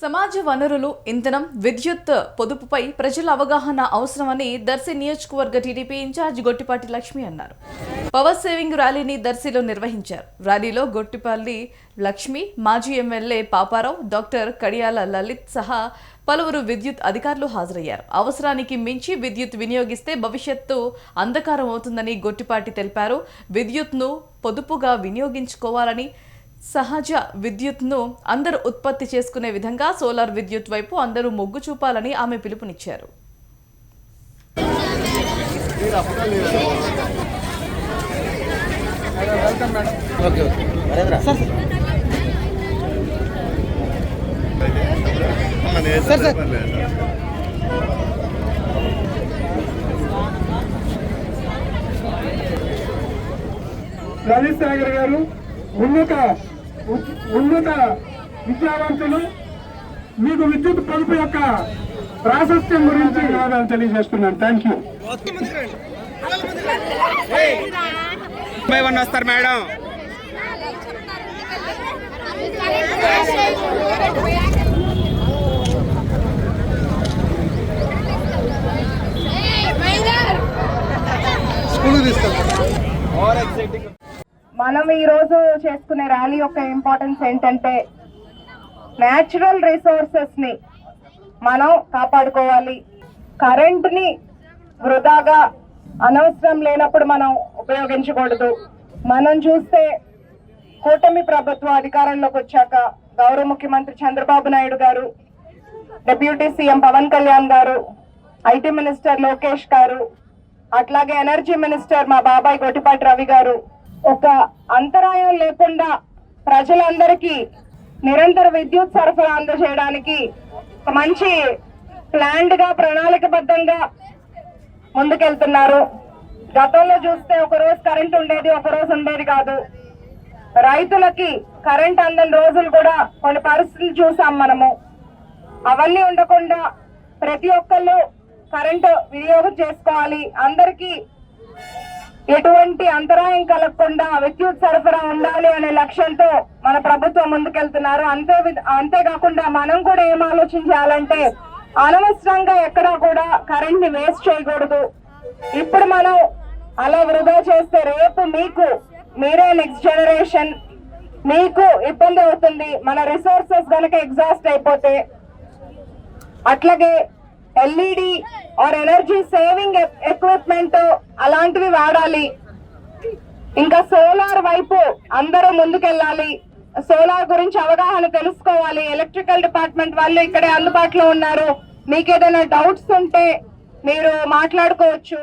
సమాజ వనరులు ఇంధనం విద్యుత్ పొదుపుపై ప్రజల అవగాహన అవసరమని దర్శి నియోజకవర్గ టీడీపీ ఇన్ఛార్జ్ గొట్టిపాటి లక్ష్మి అన్నారు. పవర్ సేవింగ్ ర్యాలీని దర్శిలో నిర్వహించారు. ర్యాలీలో గొట్టిపల్లి లక్ష్మి మాజీ ఎమ్మెల్యే పాపారావు డాక్టర్ కడియాల లలిత్ సహా పలువురు విద్యుత్ అధికారులు హాజరయ్యారు. అవసరానికి మించి విద్యుత్ వినియోగిస్తే భవిష్యత్తు అంధకారం అవుతుందని గొట్టిపాటి తెలిపారు. విద్యుత్ను పొదుపుగా వినియోగించుకోవాలని సహజ విద్యుత్ను అందరూ ఉత్పత్తి చేసుకునే విధంగా సోలార్ విద్యుత్ వైపు అందరూ మొగ్గు చూపాలని ఆమె పిలుపునిచ్చారు. ఓకే సాగర్ గారు ఉన్నత ఉన్నత విద్యావంతులు మీకు విద్యుత్ పొదుపు యొక్క ప్రాశస్త్యం గురించి ధన్యవాదాలు తెలియజేస్తున్నాను. థ్యాంక్ యూ బై వన్ వస్తారు మేడం. మనం ఈ రోజు చేసుకునే ర్యాలీ యొక్క ఇంపార్టెన్స్ ఏంటంటే న్యాచురల్ రిసోర్సెస్ని మనం కాపాడుకోవాలి. కరెంట్ని వృధాగా అనవసరం లేనప్పుడు మనం ఉపయోగించకూడదు. మనం చూస్తే కూటమి ప్రభుత్వం అధికారంలోకి వచ్చాక గౌరవ ముఖ్యమంత్రి చంద్రబాబు నాయుడు గారు డిప్యూటీ సీఎం పవన్ కళ్యాణ్ గారు ఐటీ మినిస్టర్ లోకేష్ గారు అట్లాగే ఎనర్జీ మినిస్టర్ మా బాబాయ్ గొట్టిపాటి రవి గారు ఒక అంతరాయం లేకుండా ప్రజలందరికీ నిరంతర విద్యుత్ సరఫరా అందజేయడానికి మంచి ప్లాన్డ్గా ప్రణాళికబద్ధంగా ముందుకెళ్తున్నారు. గతంలో చూస్తే ఒక రోజు కరెంట్ ఉండేది ఒక రోజు ఉండేది కాదు. రైతులకి కరెంట్ అందని రోజులు కూడా కొన్ని పరిస్థితులు చూసాం మనము. అవన్నీ ఉండకుండా ప్రతి ఒక్కళ్ళు కరెంటు వినియోగం చేసుకోవాలి. అందరికీ ఎటువంటి అంతరాయం కలగకుండా విద్యుత్ సరఫరా ఉండాలి అనే లక్ష్యంతో మన ప్రభుత్వం ముందుకెళ్తున్నారు. అంతే అంతేకాకుండా మనం కూడా ఏం ఆలోచించాలంటే అనవసరంగా ఎక్కడా కూడా కరెంట్ని వేస్ట్ చేయకూడదు. ఇప్పుడు మనం అలా వృధా చేస్తే రేపు మీకు మీరే నెక్స్ట్ జనరేషన్ మీకు ఇబ్బంది అవుతుంది. మన రిసోర్సెస్ కనుక ఎగ్జాస్ట్ అయిపోతే అట్లాగే LED or energy saving equipment అలాంటివి వాడాలి. ఇంకా సోలార్ వైపు అందరూ ముందుకెళ్ళాలి. సోలార్ గురించి అవగాహన తెలుసుకోవాలి. ఎలక్ట్రికల్ డిపార్ట్మెంట్ వాళ్ళు ఇక్కడే అందుబాటులో ఉన్నారు. మీకు ఏదైనా డౌట్స్ ఉంటే మీరు మాట్లాడుకోవచ్చు.